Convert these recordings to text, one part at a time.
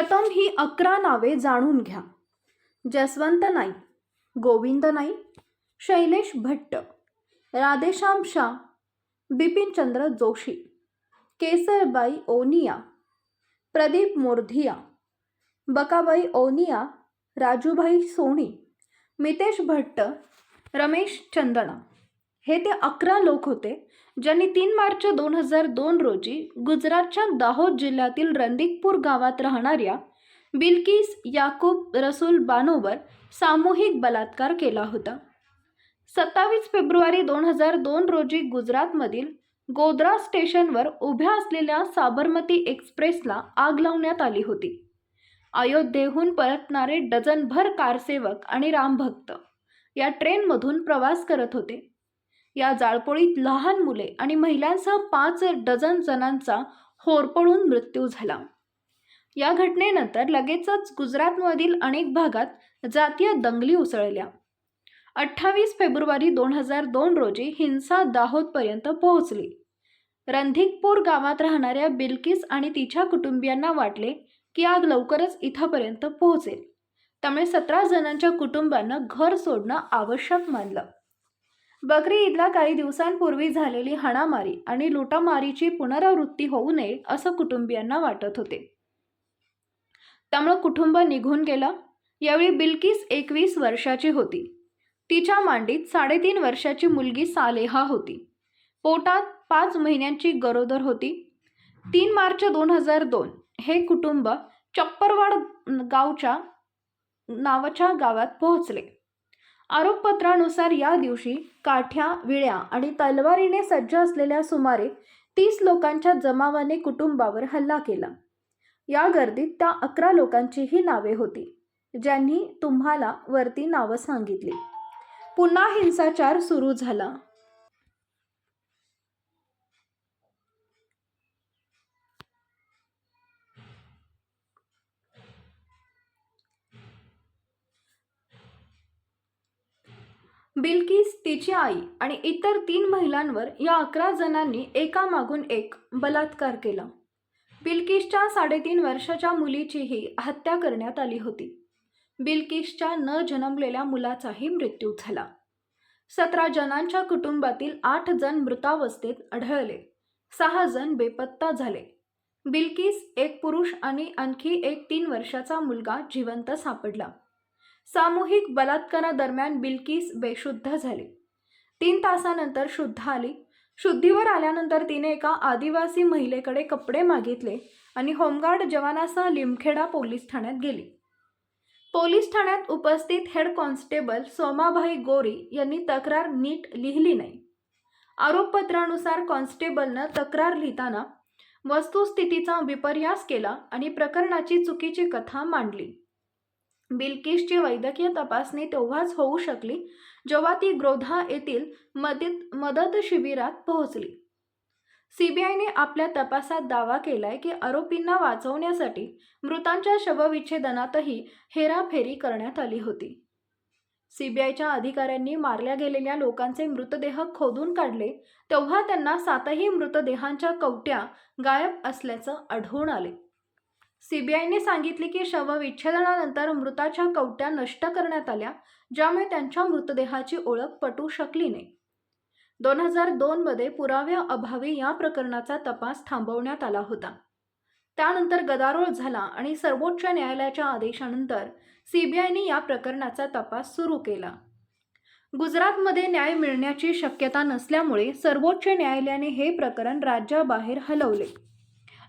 प्रथम ही अकरा नावे जाणून घ्या. जसवंत नाईक गोविंद नाईक शैलेश भट्ट राधेश्याम शाह बिपिनचंद्र जोशी केसरबाई ओनिया प्रदीप मोरधिया बकाबाई ओनिया राजूभाई सोनी मितेश भट्ट रमेश चंदना. हे ते अकरा लोक होते ज्यांनी तीन मार्च दोन हजार दोन रोजी गुजरातच्या दाहोद जिल्ह्यातील रणदिकपूर गावात राहणाऱ्या बिल्किस याकूब रसूल बानोवर सामूहिक बलात्कार केला होता. सत्तावीस फेब्रुवारी दोन हजार दोन रोजी गुजरातमधील गोद्रा स्टेशनवर उभ्या असलेल्या साबरमती एक्सप्रेसला आग लावण्यात आली होती. अयोध्येहून परतणारे डझनभर कारसेवक आणि रामभक्त या ट्रेनमधून प्रवास करत होते. या जाळपोळीत लहान मुले आणि महिलांसह पाच डझन जणांचा होरपळून मृत्यू झाला. या घटनेनंतर लगेचच गुजरातमधील अनेक भागात जातीय दंगली उसळल्या. अठ्ठावीस फेब्रुवारी दोन हजार दोन रोजी हिंसा दाहोदपर्यंत पोहोचली. रणधिकपूर गावात राहणाऱ्या बिल्किस आणि तिच्या कुटुंबियांना वाटले की आग लवकरच इथंपर्यंत पोहोचेल. त्यामुळे सतरा जणांच्या कुटुंबांना घर सोडणं आवश्यक मानलं. बकरी ईदला काही दिवसांपूर्वी झालेली हाणामारी आणि लुटामारीची पुनरावृत्ती होऊ नये असं कुटुंबियांना वाटत होते. त्यामुळं कुटुंब निघून गेलं. यावेळी बिल्किस एकवीस वर्षाची होती. तिच्या मांडीत साडेतीन वर्षाची मुलगी सालेहा होती. पोटात पाच महिन्यांची गरोदर होती. तीन मार्च दोन हजार दोन हे कुटुंब चप्परवाड गावच्या नावाच्या गावात पोहोचले. आरोपपत्रानुसार या दिवशी काठ्या विळ्या आणि तलवारीने सज्ज असलेल्या सुमारे तीस लोकांच्या जमावाने कुटुंबावर हल्ला केला. या गर्दीत त्या अकरा लोकांचीही नावे होती ज्यांनी तुम्हाला वरती नावं सांगितली. पुन्हा हिंसाचार सुरू झाला. बिल्किस तिची आई आणि इतर तीन महिलांवर या अकरा जणांनी एकामागून एक बलात्कार केला. बिल्किसच्या साडेतीन वर्षाच्या मुलीचीही हत्या करण्यात आली होती. बिल्किसच्या न जन्मलेल्या मुलाचाही मृत्यू झाला. सतरा जणांच्या कुटुंबातील आठ जण मृतावस्थेत आढळले. सहा जण बेपत्ता झाले. बिल्किस एक पुरुष आणि आणखी एक तीन वर्षाचा मुलगा जिवंत सापडला. सामूहिक बलात्कारादरम्यान बिल्किस बेशुद्ध झाली. तीन तासानंतर शुद्ध आली. शुद्धीवर आल्यानंतर तिने एका आदिवासी महिलेकडे कपडे मागितले आणि होमगार्ड जवानासह लिमखेडा पोलीस ठाण्यात गेली. पोलीस ठाण्यात उपस्थित हेड कॉन्स्टेबल सोमाभाई गोरी यांनी तक्रार नीट लिहिली नाही. आरोपपत्रानुसार कॉन्स्टेबलनं तक्रार लिहिताना वस्तुस्थितीचा विपर्यास केला आणि प्रकरणाची चुकीची कथा मांडली. बिल्किसची वैद्यकीय तपासणी तेव्हाच होऊ शकली जेव्हा ती ग्रोधा येथील मदत मदत शिबिरात पोहोचली. सीबीआयने आपल्या तपासात दावा केलाय की आरोपींना वाचवण्यासाठी मृतांच्या शवविच्छेदनातही हेराफेरी करण्यात आली होती. सीबीआयच्या अधिकाऱ्यांनी मारल्या गेलेल्या लोकांचे मृतदेह खोदून काढले तेव्हा त्यांना सातही मृतदेहांच्या कवट्या गायब असल्याचं आढळून आले. सीबीआयने सांगितले की शवविच्छेदनानंतर मृताच्या कवट्या नष्ट करण्यात आल्या ज्यामुळे त्यांच्या मृतदेहाची ओळख पटू शकली नाही. दोन हजार दोनमध्ये पुराव्याअभावी या प्रकरणाचा तपास थांबवण्यात आला होता. त्यानंतर गदारोळ झाला आणि सर्वोच्च न्यायालयाच्या आदेशानंतर सीबीआयने या प्रकरणाचा तपास सुरू केला. गुजरातमध्ये न्याय मिळण्याची शक्यता नसल्यामुळे सर्वोच्च न्यायालयाने हे प्रकरण राज्याबाहेर हलवले.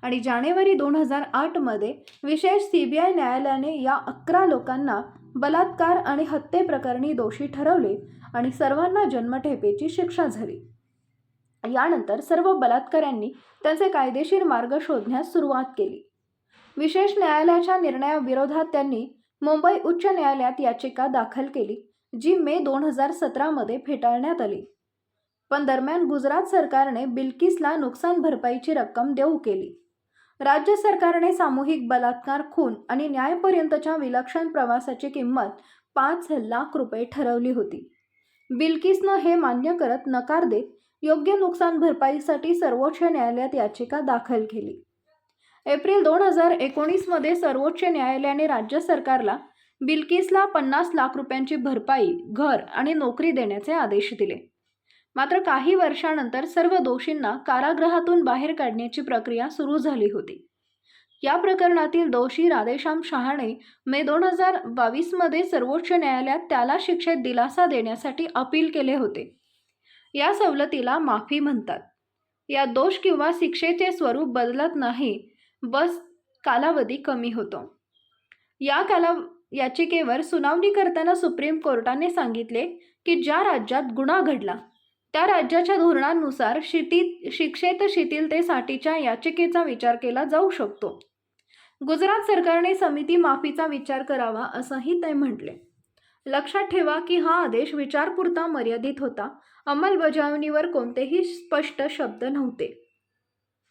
आणि जानेवारी दोन हजार आठमध्ये विशेष सी बी आय न्यायालयाने या अकरा लोकांना बलात्कार आणि हत्येप्रकरणी दोषी ठरवले आणि सर्वांना जन्मठेपेची शिक्षा झाली. यानंतर सर्व बलात्काऱ्यांनी त्यांचे कायदेशीर मार्ग शोधण्यास सुरुवात केली. विशेष न्यायालयाच्या निर्णयाविरोधात त्यांनी मुंबई उच्च न्यायालयात याचिका दाखल केली जी मे दोन हजार सतरामध्ये फेटाळण्यात आली. पण दरम्यान गुजरात सरकारने बिल्किसला नुकसान भरपाईची रक्कम देऊ केली. राज्य सरकारने सामूहिक बलात्कार खून आणि न्यायपर्यंतच्या विलक्षण प्रवासाची किंमत पाच लाख रुपये ठरवली होती. बिल्किसनं हे मान्य करत नकार देत योग्य नुकसान भरपाईसाठी सर्वोच्च न्यायालयात याचिका दाखल केली. एप्रिल दोन हजार एकोणीसमध्ये सर्वोच्च न्यायालयाने राज्य सरकारला बिल्किसला पन्नास लाख रुपयांची भरपाई घर आणि नोकरी देण्याचे आदेश दिले. मात्र काही वर्षानंतर सर्व दोषींना कारागृहातून बाहेर काढण्याची प्रक्रिया सुरू झाली होती. या प्रकरणातील दोषी राधेश्याम शहाणे मे दोन हजार बावीसमध्ये सर्वोच्च न्यायालयात त्याला शिक्षेत दिलासा देण्यासाठी अपील केले होते. या सवलतीला माफी म्हणतात. या दोष किंवा शिक्षेचे स्वरूप बदलत नाही बस कालावधी कमी होतो. या काला याचिकेवर सुनावणी करताना सुप्रीम कोर्टाने सांगितले की ज्या राज्यात गुन्हा घडला त्या राज्याच्या धोरणांनुसार शिटी शिक्षेत शिथिलतेसाठीच्या याचिकेचा विचार केला जाऊ शकतो. गुजरात सरकारने समिती माफीचा विचार करावा असंही ते म्हटले. लक्षात ठेवा की हा आदेश विचारपुरता मर्यादित होता. अंमलबजावणीवर कोणतेही स्पष्ट शब्द नव्हते.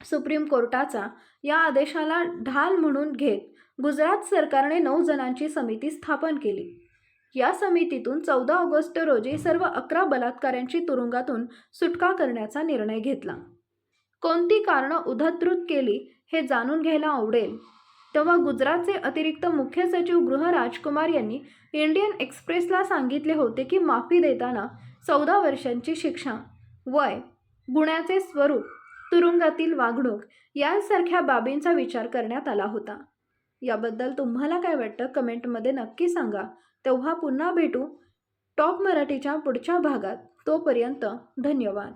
सुप्रीम कोर्टाचा या आदेशाला ढाल म्हणून घेत गुजरात सरकारने नऊ जणांची समिती स्थापन केली. या समितीतून चौदा ऑगस्ट रोजी सर्व अकरा बलात्काऱ्यांची तुरुंगातून सुटका करण्याचा निर्णय घेतला. कोणती कारणं उधद्धृत केली हे जाणून घ्यायला आवडेल. तेव्हा गुजरातचे अतिरिक्त मुख्य सचिव गृह राजकुमार यांनी इंडियन एक्सप्रेसला सांगितले होते की माफी देताना चौदा वर्षांची शिक्षा वय गुन्ह्याचे स्वरूप तुरुंगातील वागणूक यांसारख्या बाबींचा विचार करण्यात आला होता. याबद्दल तुम्हाला काय वाटतं? कमेंटमध्ये नक्की सांगा. तेव्हा पुन्हा भेटू टॉप मराठीच्या पुढच्या भागात. तोपर्यंत धन्यवाद.